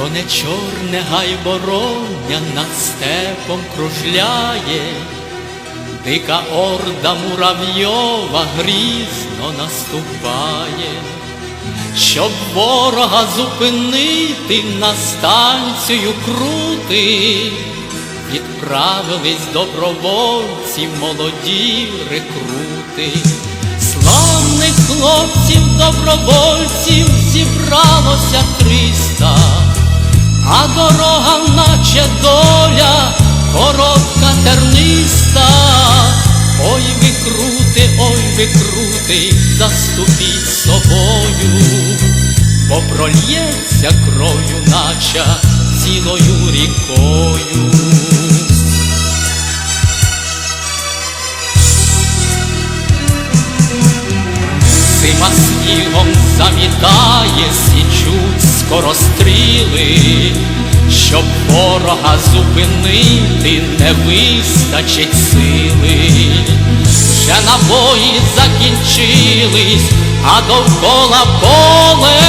То не чорне гайбороння над степом кружляє, дика орда муравйова грізно наступає, щоб ворога зупинити на станцію крути, відправились добровольці, молоді рекрути. Славних хлопців, добровольців зібралося триста, а дорога, наче доля, коротка терниста. Ой, ви крути, ой, ви крути, заступіть собою, бо прольється кров'ю, наче цілою рікою. Зима снігом замітає, скоростріли, щоб ворога зупинити не вистачить сили. Вже набої закінчились, а довкола поле